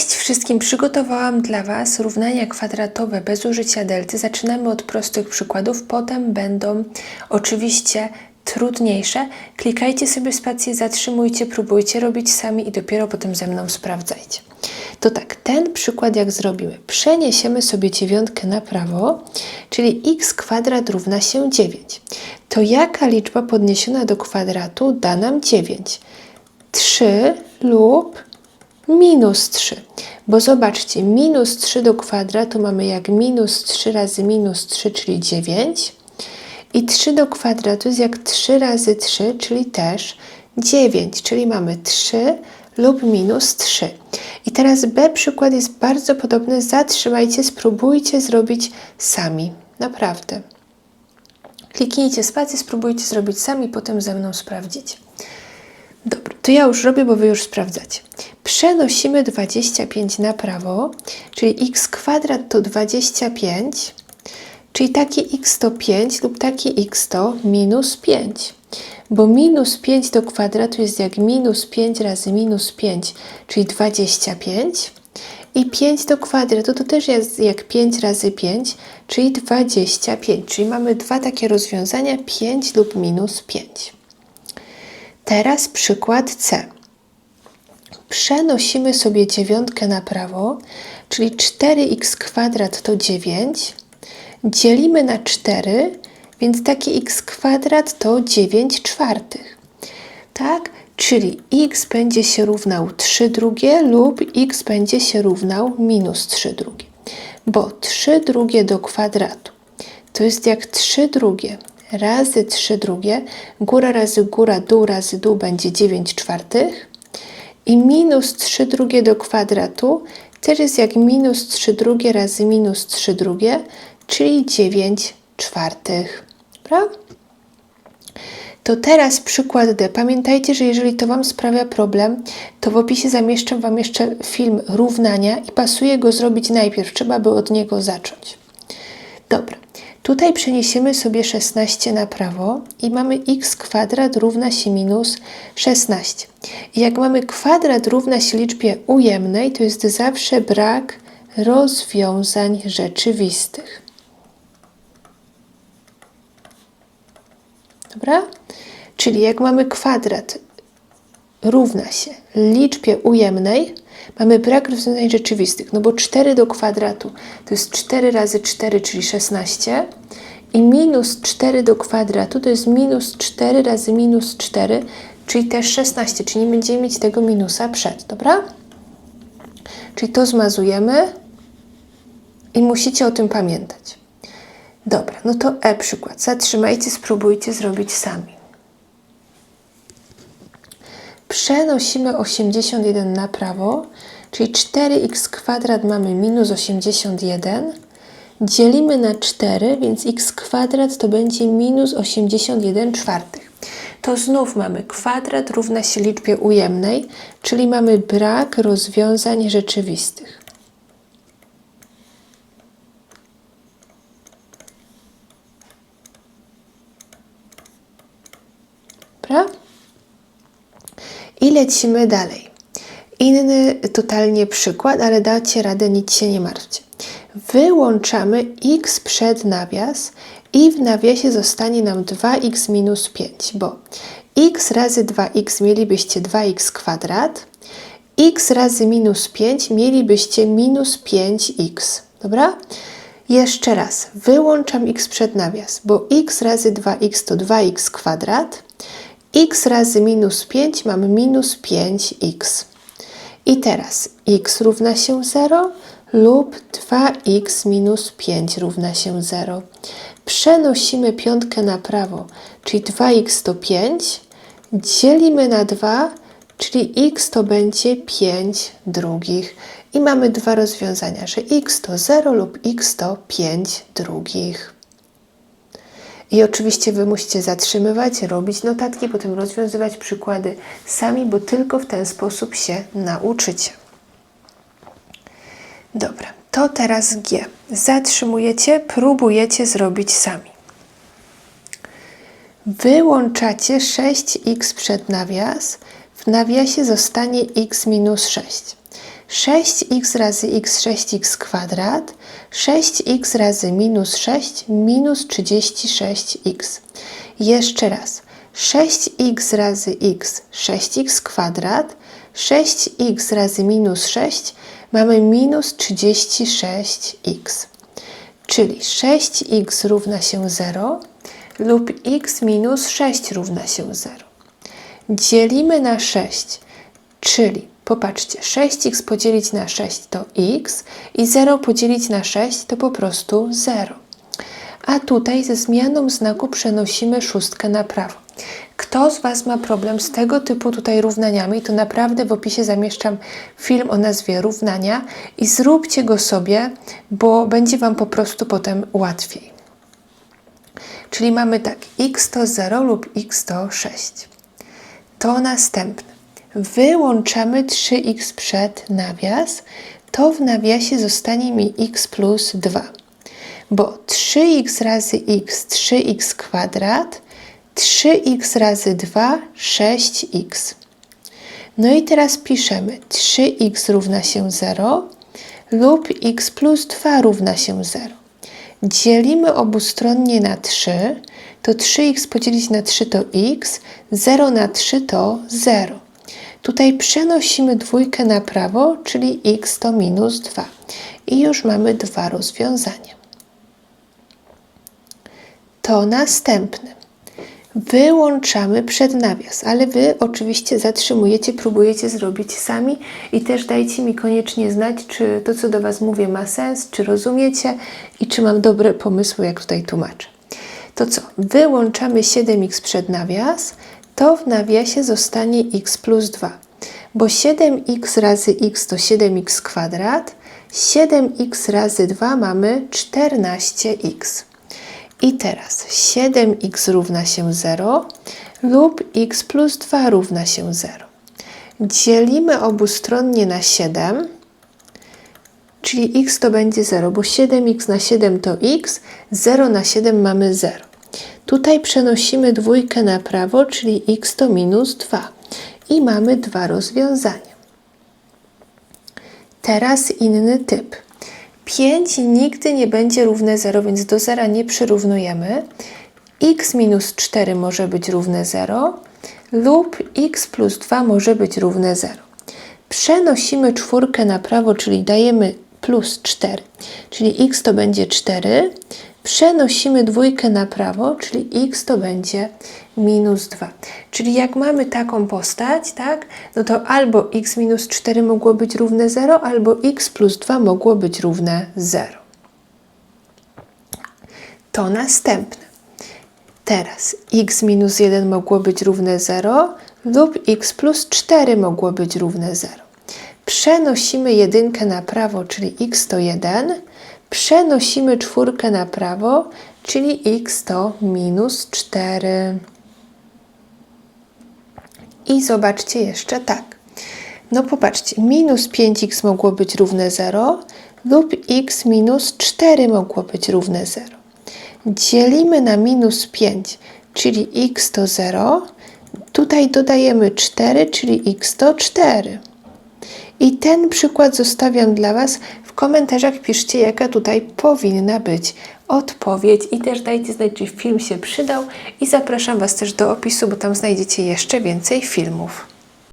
Cześć wszystkim! Przygotowałam dla Was równania kwadratowe bez użycia delty. Zaczynamy od prostych przykładów, potem będą oczywiście trudniejsze. Klikajcie sobie spację, zatrzymujcie, próbujcie robić sami i dopiero potem ze mną sprawdzajcie. To tak, ten przykład jak zrobimy? Przeniesiemy sobie dziewiątkę na prawo, czyli x kwadrat równa się 9. To jaka liczba podniesiona do kwadratu da nam 9? 3 lub minus 3. Bo zobaczcie, minus 3 do kwadratu mamy jak minus 3 razy minus 3, czyli 9. I 3 do kwadratu jest jak 3 razy 3, czyli też 9, czyli mamy 3 lub minus 3. I teraz B przykład jest bardzo podobny. Zatrzymajcie, spróbujcie zrobić sami. Naprawdę. Kliknijcie spację, spróbujcie zrobić sami, potem ze mną sprawdzicie. Dobra, to ja już robię, bo Wy już sprawdzacie. Przenosimy 25 na prawo, czyli x kwadrat to 25, czyli taki x to 5 lub taki x to minus 5. Bo minus 5 do kwadratu jest jak minus 5 razy minus 5, czyli 25. I 5 do kwadratu to też jest jak 5 razy 5, czyli 25. Czyli mamy dwa takie rozwiązania, 5 lub minus 5. Teraz przykład C. Przenosimy sobie dziewiątkę na prawo, czyli 4x kwadrat to 9. Dzielimy na 4, więc taki x kwadrat to 9 czwartych. Tak? Czyli x będzie się równał 3 drugie lub x będzie się równał minus 3 drugie. Bo 3 drugie do kwadratu to jest jak 3 drugie razy 3 drugie, góra razy góra, dół razy dół będzie 9 czwartych i minus 3 drugie do kwadratu też jest jak minus 3 drugie razy minus 3 drugie, czyli 9 czwartych. Prawda? To teraz przykład D. Pamiętajcie, że jeżeli to Wam sprawia problem, to w opisie zamieszczę Wam jeszcze film równania i pasuje go zrobić najpierw. Trzeba by od niego zacząć. Dobra. Tutaj przeniesiemy sobie 16 na prawo i mamy x kwadrat równa się minus 16. I jak mamy kwadrat równa się liczbie ujemnej, to jest zawsze brak rozwiązań rzeczywistych. Dobra? Czyli jak mamy kwadrat równa się liczbie ujemnej, mamy brak rozwiązań rzeczywistych, no bo 4 do kwadratu to jest 4 razy 4, czyli 16 i minus 4 do kwadratu to jest minus 4 razy minus 4, czyli też 16, czyli nie będziemy mieć tego minusa przed, dobra? Czyli to zmazujemy i musicie o tym pamiętać. Dobra, no to E przykład. Zatrzymajcie, spróbujcie zrobić sami. Przenosimy 81 na prawo, czyli 4x kwadrat mamy minus 81. Dzielimy na 4, więc x kwadrat to będzie minus 81 czwartych. To znów mamy kwadrat równa się liczbie ujemnej, czyli mamy brak rozwiązań rzeczywistych. Prawda? I lecimy dalej. Inny totalnie przykład, ale dacie radę, nic się nie martwcie. Wyłączamy x przed nawias i w nawiasie zostanie nam 2x minus 5, bo x razy 2x mielibyście 2x kwadrat, x razy minus 5 mielibyście minus 5x. Dobra? Jeszcze raz, wyłączam x przed nawias, bo x razy 2x to 2x kwadrat, x razy minus 5 mamy minus 5x. I teraz x równa się 0 lub 2x minus 5 równa się 0. Przenosimy piątkę na prawo, czyli 2x to 5. Dzielimy na 2, czyli x to będzie 5 drugich. I mamy dwa rozwiązania, że x to 0 lub x to 5 drugich. I oczywiście Wy musicie zatrzymywać, robić notatki, potem rozwiązywać przykłady sami, bo tylko w ten sposób się nauczycie. Dobra, to teraz G. Zatrzymujecie, próbujecie zrobić sami. Wyłączacie 6x przed nawias, w nawiasie zostanie x minus 6. 6x razy x 6x kwadrat, 6x razy minus 6 minus 36x. Jeszcze raz. 6x razy x 6x kwadrat, 6x razy minus 6 mamy minus 36x. Czyli 6x równa się 0 lub x minus 6 równa się 0. Dzielimy na 6, czyli popatrzcie, 6x podzielić na 6 to x i 0 podzielić na 6 to po prostu 0. A tutaj ze zmianą znaku przenosimy szóstkę na prawo. Kto z Was ma problem z tego typu tutaj równaniami, to naprawdę w opisie zamieszczam film o nazwie równania i zróbcie go sobie, bo będzie Wam po prostu potem łatwiej. Czyli mamy tak, x to 0 lub x to 6. To następne. Wyłączamy 3x przed nawias, to w nawiasie zostanie mi x plus 2. Bo 3x razy x 3x kwadrat, 3x razy 2 6x. No i teraz piszemy 3x równa się 0 lub x plus 2 równa się 0. Dzielimy obustronnie na 3, to 3x podzielić na 3 to x, 0 na 3 to 0. Tutaj przenosimy dwójkę na prawo, czyli x to minus 2. I już mamy dwa rozwiązania. To następne. Wyłączamy przed nawias, ale Wy oczywiście zatrzymujecie, próbujecie zrobić sami i też dajcie mi koniecznie znać, czy to, co do Was mówię, ma sens, czy rozumiecie i czy mam dobre pomysły, jak tutaj tłumaczę. To co? Wyłączamy 7x przed nawias, to w nawiasie zostanie x plus 2, bo 7x razy x to 7x kwadrat, 7x razy 2 mamy 14x. I teraz 7x równa się 0 lub x plus 2 równa się 0. Dzielimy obustronnie na 7, czyli x to będzie 0, bo 7x na 7 to x, 0 na 7 mamy 0. Tutaj przenosimy dwójkę na prawo, czyli x to minus 2 i mamy dwa rozwiązania. Teraz inny typ. 5 nigdy nie będzie równe 0, więc do 0 nie przyrównujemy. x minus 4 może być równe 0 lub x plus 2 może być równe 0. Przenosimy czwórkę na prawo, czyli dajemy plus 4, czyli x to będzie 4. Przenosimy dwójkę na prawo, czyli x to będzie minus 2. Czyli jak mamy taką postać, tak, no to albo x minus 4 mogło być równe 0, albo x plus 2 mogło być równe 0. To następne. Teraz x minus 1 mogło być równe 0 lub x plus 4 mogło być równe 0. Przenosimy jedynkę na prawo, czyli x to 1. Przenosimy czwórkę na prawo, czyli x to minus 4. I zobaczcie jeszcze tak. No popatrzcie, minus 5x mogło być równe 0 lub x minus 4 mogło być równe 0. Dzielimy na minus 5, czyli x to 0. Tutaj dodajemy 4, czyli x to 4. I ten przykład zostawiam dla Was. Komentarzach piszcie, jaka tutaj powinna być odpowiedź i też dajcie znać, czy film się przydał i zapraszam Was też do opisu, bo tam znajdziecie jeszcze więcej filmów.